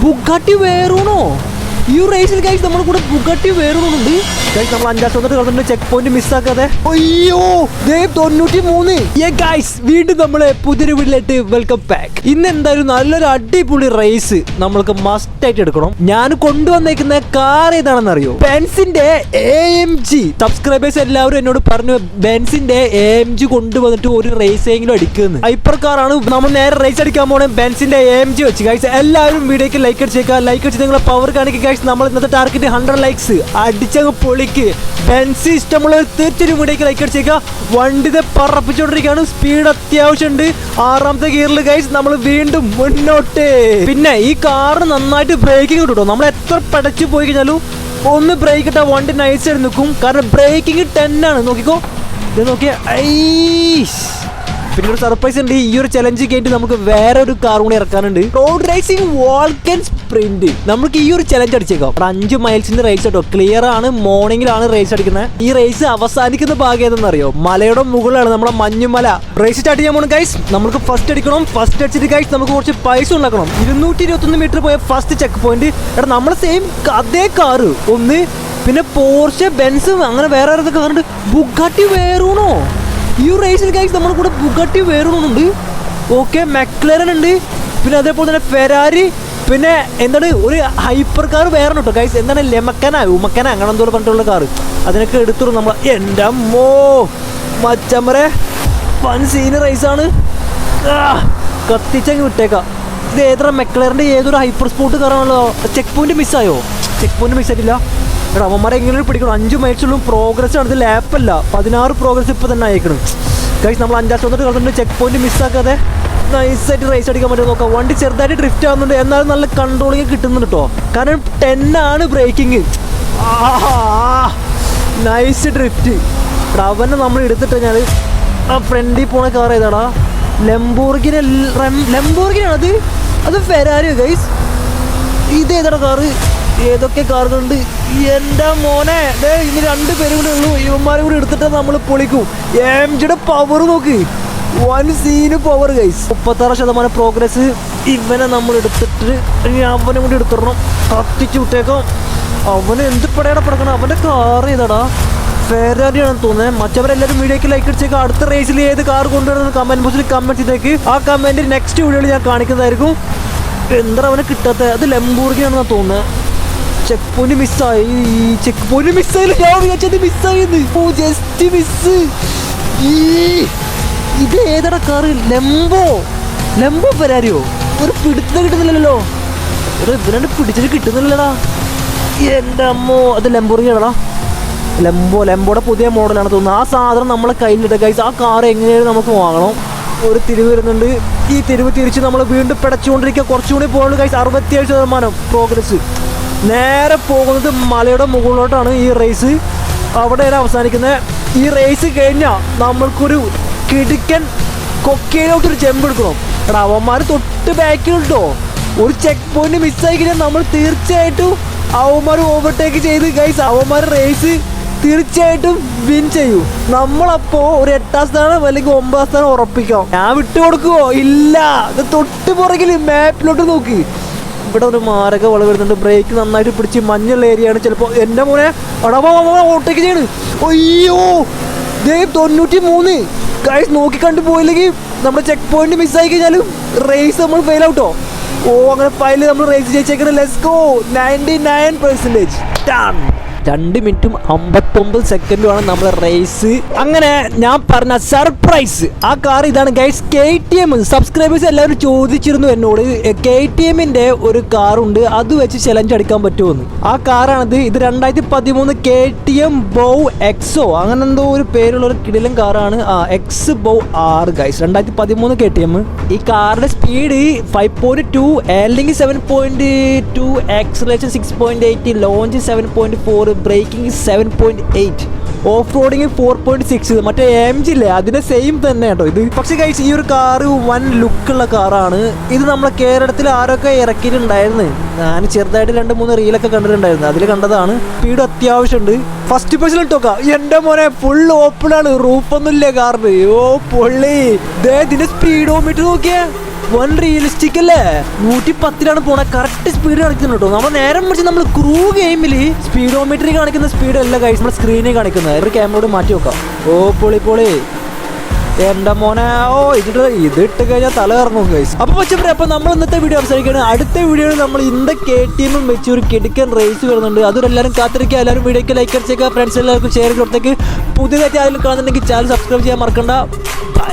Bugatti വേറൂണോ ഈ റേസിൽ guys നമ്മുടെ കൂടെ ബുഗാട്ടി വേറൂണുണ്ട് ഗൈസ് നമ്മൾ അഞ്ചാം ചെക്ക് പോയിന്റ് മിസ്സാക്കാതെ അയ്യോ തൊണ്ണൂറ്റി മൂന്ന് ഗൈസ് വീണ്ടും നമ്മളെ പുതിയൊരു വീട്ടിലേക്ക് വെൽക്കം ബാക്ക് ഇന്ന് എന്തായാലും നല്ലൊരു അടിപൊളി റേസ് നമ്മൾക്ക് മസ്റ്റ് ആയിട്ട് എടുക്കണം. ഞാൻ കൊണ്ടുവന്നേക്കുന്ന കാർ ഏതാണെന്ന് അറിയോ ബെൻസിന്റെ എ എം ജി സബ്സ്ക്രൈബേഴ്സ് എല്ലാവരും എന്നോട് പറഞ്ഞു ബെൻസിന്റെ എ എം ജി കൊണ്ടുവന്നിട്ട് ഒരു റേസ് എങ്കിലും അടിക്കുന്നു ഹൈപ്പർ ആണ്. നമ്മൾ നേരെ റേസ് അടിക്കാൻ പോണേ ബെൻസിന്റെ എ എം ജി വെച്ച്. ഗൈസ് എല്ലാവരും വീഡിയോക്ക് ലൈക്ക് അടിച്ചേക്കുക. ലൈക്ക് അടിച്ച് നിങ്ങളെ പവർ കാണിക്കുക. ഗൈസ് നമ്മൾ ഇന്നത്തെ ടാർഗറ്റ് ഹൺഡ്രഡ് ലൈക്സ് അടിച്ചങ്ങ് പൊളിക്ക് ബെൻസ് ഇഷ്ടമുള്ള തീർച്ചയായും വീഡിയോക്ക് ലൈക്ക് അടിച്ചേക്കുക വണ്ടി പറപ്പിച്ചുകൊണ്ടിരിക്കുകയാണ്. സ്പീഡ് അത്യാവശ്യമുണ്ട്. ആറാമത്തെ ഗിയറിൽ ഗൈസ് നമ്മൾ വീണ്ടും മുന്നോട്ട്. പിന്നെ ഈ കാറ് നന്നായിട്ട് ബ്രേക്കിംഗ് കിട്ടും നമ്മൾ എത്ര പടച്ചു പോയി കഴിഞ്ഞാലും ഒന്ന് ബ്രേക്ക് ഇട്ടാൽ വണ്ടി നൈസ് ആയിട്ട് നിൽക്കും. കാരണം ബ്രേക്കിംഗ് ടെൻ ആണ്. നോക്കിക്കോ. ഇത് നോക്കിയ ഐസ്. പിന്നെ ഒരു സർപ്രൈസ് ഉണ്ട്. ഈ ഒരു ചലഞ്ച് കഴിഞ്ഞിട്ട് നമുക്ക് വേറെ ഒരു കാർ കൂടി ഇറക്കാനുണ്ട്. റോഡ് റേസിംഗ് വാൾക്കൻ സ്പ്രിന്റ് നമുക്ക് ഈ ഒരു ചലഞ്ച് അടിച്ചേക്കാം. അഞ്ച് മൈൽസിന്റെ റേസ് കേട്ടോ. ക്ലിയർ ആണ്. മോർണിംഗിലാണ് റേസ് അടിക്കുന്നത്. ഈ റേസ് അവസാനിക്കുന്ന ഭാഗം ഏതെന്ന് അറിയോ മലയുടെ മുകളിലാണ് നമ്മുടെ മഞ്ഞുമല. റേസ് സ്റ്റാർട്ട് ചെയ്യാൻ പോകണം ഗൈസ് നമുക്ക് ഫസ്റ്റ് അടിക്കണം. ഫസ്റ്റ് അടിച്ചിട്ട് ഗൈസ് നമുക്ക് കുറച്ച് പൈസ ഉണ്ടാക്കണം. ഇരുന്നൂറ്റി ഇരുപത്തൊന്ന് മീറ്റർ പോയ ഫസ്റ്റ് ചെക്ക് പോയിന്റ് എടാ നമ്മുടെ സെയിം അതേ കാറ് ഒന്ന് പിന്നെ പോർഷെ ബെൻസ് അങ്ങനെ വേറെ ഏതൊക്കെ കാറുണ്ട് ബുഗാട്ടി വേറൂണോ ഈ റേസിൽ ഗൈസ് നമ്മുടെ കൂടെ ബുഗട്ടി വേറൊന്നുണ്ട്. ഓക്കെ മെക്ലറൻ ഉണ്ട്. പിന്നെ അതേപോലെ തന്നെ ഫെരാരി പിന്നെ എന്താണ് ഒരു ഹൈപ്പർ കാർ വേറെ കേട്ടോ ഗൈസ് എന്താണ് ലെമക്കന ഉമക്കന അങ്ങനെ എന്തോ പറഞ്ഞിട്ടുള്ള കാർ അതിനൊക്കെ എടുത്തു നമ്മൾ എന്റെ അമ്മോ മച്ചമ്മരെ വൺ സീന റൈസാണ് കത്തിച്ചങ്ങ് വിട്ടേക്കാം. ഇത് ഏതൊരു മെക്ലറിന്റെ ഏതൊരു ഹൈപ്പർ സ്പോട്ട് കാറാണല്ലോ ചെക്ക് പോയിന്റ് മിസ്സായോ ചെക്ക് പോയിന്റ് മിസ്സായിട്ടില്ല അവന്മാരെ എങ്ങനെ പിടിക്കണം. അഞ്ച് മാച്ചുള്ളും പ്രോഗ്രസ് ആണ്. ഇത് ലാപ്പല്ല പതിനാറ് പ്രോഗ്രസ് ഇപ്പൊ തന്നെ അയക്കണം കഴിച്ച് നമ്മൾ അഞ്ചാം തൊന്നിട്ട് കളിച്ചിട്ട് ചെക്ക് പോയിന്റ് മിസ്സാക്കാതെ നൈസായിട്ട് റേസ് അടിക്കാൻ പറ്റും നോക്കാം. വണ്ടി ചെറുതായിട്ട് ഡ്രിഫ്റ്റ് ആവുന്നുണ്ട്. എന്നാലും നല്ല കൺട്രോളിങ് കിട്ടുന്നുണ്ട് കേട്ടോ കാരണം ടെൻ ആണ് ബ്രേക്കിങ് നൈസ് ഡ്രിഫ്റ്റ് അവനെ നമ്മൾ എടുത്തിട്ട് ഞാൻ ആ ഫ്രണ്ടിൽ പോണ കാർ ഏതാടാ? ലംബോർഗിന് ലംബോർഗിനാണ് അത് അത് ഫെരാരിയോ ഗൈസ് ഇത് ഏതാടാ കാറ് ഏതൊക്കെ കാറുകളുണ്ട്? എന്റെ മോനെ. ദേ ഇനി രണ്ട് പേരും കൂടെ ഉള്ളൂ. ഇവന്മാരെ കൂടി എടുത്തിട്ട് നമ്മൾ പൊളിക്കും. എം ജിയുടെ പവർ നോക്ക്. വൺ സീന് പവർ ഗൈസ് മുപ്പത്താറ് ശതമാനം പ്രോഗ്രസ് ഇവനെ നമ്മൾ എടുത്തിട്ട് ഇനി അവനെ കൂടി എടുത്തിടണം. കത്തിച്ച് വിട്ടേക്കാം. അവന് എന്ത് പടയാണ് പടക്കണം? അവന്റെ കാർ ഏതാടാ? ഫെറാരിയാണെന്ന് തോന്നുന്നത് മറ്റവരെല്ലാവരും വീഡിയോക്ക് ലൈക്ക് അടിച്ചേക്ക്. അടുത്ത റേസിൽ ഏത് കാർ കൊണ്ടുവരുന്ന കമന്റ് ബോക്സിൽ കമന്റ് ചെയ്തേക്ക്. ആ കമന്റ് നെക്സ്റ്റ് വീഡിയോയിൽ ഞാൻ കാണിക്കുന്നതായിരിക്കും. എന്താ അവനെ കിട്ടാത്ത? അത് ലംബൂർഗിയാണെന്നാണ് തോന്നുന്നത് ചെക്ക് പോയിന്റ് മിസ്സായി ചെക്ക് പോയിന്റ് മിസ്സായില്ല ഞാൻ വിചാരിച്ചത് മിസ്സായിന്ന് ഓ ജസ്റ്റ് മിസ് ഈ ഇത് ഏതാടാ കാറ് ലെംബോ ലെംബോ പരാരിയോ ഒരു പിടുത്തം കിട്ടുന്നില്ലല്ലോ. ഒരു ഇവരണ്ട് പിടിച്ചിട്ട് കിട്ടുന്നില്ലടാ എന്റെ അമ്മോ അത് ലെംബോർഗിയാണടാ ലെംബോ ലെംബോയുടെ പുതിയ മോഡലാണ് തോന്നുന്നത് ആ സാധനം നമ്മളെ കയ്യിലിട്ട് കൈസ് ആ കാർ എങ്ങനെയാണ് നമുക്ക് വാങ്ങണം. ഒരു തിരിവ് വരുന്നുണ്ട്. ഈ തിരിവ് തിരിച്ച് നമ്മൾ വീണ്ടും പിടച്ചുകൊണ്ടിരിക്കുക. കുറച്ചുകൂടി പോകുള്ളൂ കൈസ് അറുപത്തിയേഴ് ശതമാനം പ്രോഗ്രസ് നേരെ പോകുന്നത് മലയുടെ മുകളിലോട്ടാണ് ഈ റേസ് അവിടെയാണ് അവസാനിക്കുന്നത്. ഈ റേസ് കഴിഞ്ഞാൽ നമ്മൾക്കൊരു കിടുക്കൻ കൊക്കയിലോട്ടൊരു ജമ്പ് എടുക്കണം. എടാ അവന്മാർ തൊട്ട് ബാക്കിൽ കേട്ടോ ഒരു ചെക്ക് പോയിന്റ് മിസ്സായി കഴിഞ്ഞാൽ നമ്മൾ തീർച്ചയായിട്ടും അവന്മാർ ഓവർടേക്ക് ചെയ്ത് ഗൈസ് അവന്മാർ റേസ് തീർച്ചയായിട്ടും വിൻ ചെയ്യും. നമ്മളപ്പോ ഒരു എട്ടാം സ്ഥാനം അല്ലെങ്കിൽ ഒമ്പതാം സ്ഥാനം ഉറപ്പിക്കാം ഞാൻ വിട്ടു കൊടുക്കുവോ ഇല്ല തൊട്ട് പുറകിൽ മാപ്പിലോട്ട് നോക്ക്. ഇവിടെ ഒരു മാരക വളവ് വരുന്നുണ്ട്. ബ്രേക്ക് നന്നായിട്ട് പിടിച്ച് മഞ്ഞുള്ള ഏരിയ ആണ്. ചിലപ്പോൾ എന്റെ മോനെ. ഓട്ടേക്ക് ചെയ്യണ്. അയ്യോ. ദേ തൊണ്ണൂറ്റി മൂന്ന് കാഴ്ച നോക്കി കണ്ടു പോയില്ലെങ്കിൽ നമ്മുടെ ചെക്ക് പോയിന്റ് മിസ്സായി കഴിഞ്ഞാലും റേസ് നമ്മൾ ഫെയിൽ ഔട്ടോ ഓ? അങ്ങനെ ഫൈനൽ നമ്മൾ race ജയിച്ചേക്കുന്നത് let's go ninety nine percentage രണ്ട് മിനിറ്റും അമ്പത്തൊമ്പത് സെക്കൻഡുമാണ് നമ്മൾ റേസ് അങ്ങനെ ഞാൻ പറഞ്ഞ സർപ്രൈസ് ആ കാർ ഇതാണ് guys K T M subscribers എല്ലാവരും ചോദിച്ചിരുന്നു എന്നോട് കെ ടി എമ്മിന്റെ ഒരു ഉണ്ട് അത് വെച്ച് ചലഞ്ച് അടിക്കാൻ പറ്റുമെന്ന്? ആ കാറാണിത് ഇത് രണ്ടായിരത്തി പതിമൂന്ന് കെ ടി എം ബൗ എക്സോ അങ്ങനെ എന്തോ ഒരു പേരുള്ള ഒരു കിടിലൻ കാറാണ് ആ എക്സ് ബോ ആർ ഗൈസ് രണ്ടായിരത്തി പതിമൂന്ന് കെ ടി എം ഈ കാറിന്റെ സ്പീഡ് ഫൈവ് പോയിന്റ് ടു അല്ലെങ്കിൽ seven point two acceleration six point eight launch seven point four braking seven point eight off roading four point six മറ്റേ എം ജി ഇല്ലേ അതിന്റെ same തന്നെ കേട്ടോ ഇത്. പക്ഷെ കഴിച്ച് ഈ ഒരു കാറ് വൻ ലുക്കുള്ള കാറാണ് ഇത് നമ്മളെ കേരളത്തിൽ ആരൊക്കെ ഇറക്കിയിട്ടുണ്ടായിരുന്നു? ഞാൻ ചെറുതായിട്ട് രണ്ട് മൂന്ന് റീലൊക്കെ കണ്ടിട്ടുണ്ടായിരുന്നു. അതിൽ കണ്ടതാണ്. സ്പീഡ് അത്യാവശ്യമുണ്ട്. ഫസ്റ്റ് പേഴ്സൺ ഇട്ടോക്ക എന്റെ മോനെ ഫുൾ ഓപ്പൺ ആണ്. റൂഫൊന്നും ഇല്ല കാറിന് ഓ പൊള്ളി. ദേ ഇതിന്റെ സ്പീഡോമീറ്റർ നോക്കിയേ. വൺ റിയലിസ്റ്റിക് അല്ലേ? നൂറ്റി പത്തിലാണ് പോണ. കറക്റ്റ് സ്പീഡ് കാണിക്കുന്നു കേട്ടോ. നമ്മൾ നേരം പിടിച്ച് നമ്മൾ ക്രൂ ഗെയിമിൽ സ്പീഡോമീറ്ററിൽ കാണിക്കുന്ന സ്പീഡ് അല്ല കഴിച്ച് നമ്മൾ സ്ക്രീനിൽ കാണിക്കുന്നത്. ഒരു ക്യാമറയോട് മാറ്റി വെക്കാം. ഓ പൊളി പൊളി. എന്റെ മോനെ. ഓ ഇതിട്ട് ഇതിട്ട് കഴിഞ്ഞാൽ തല ഇറങ്ങും ഗൈസ് അപ്പൊ പച്ചപ്പറ അപ്പൊ നമ്മൾ ഇന്നത്തെ വീഡിയോ അവസാനിക്കുകയാണ്. അടുത്ത വീഡിയോ നമ്മൾ ഇന്ത കെ ടീമും വെച്ച് ഒരു കിടുക്കൻ റേസ് വരുന്നുണ്ട്. അതൊരെല്ലാവരും കാത്തിരിക്കുക. എല്ലാവരും വീഡിയോക്ക് ലൈക്ക് അടിച്ചേക്കുക. ഫ്രണ്ട്സ് എല്ലാവർക്കും ഷെയർ കൊടുത്തേക്ക്. പുതിയതായിട്ട് ആരെങ്കിലും കാണുന്നുണ്ടെങ്കിൽ ചാനൽ സബ്സ്ക്രൈബ് ചെയ്യാൻ മറക്കണ്ട. ബൈ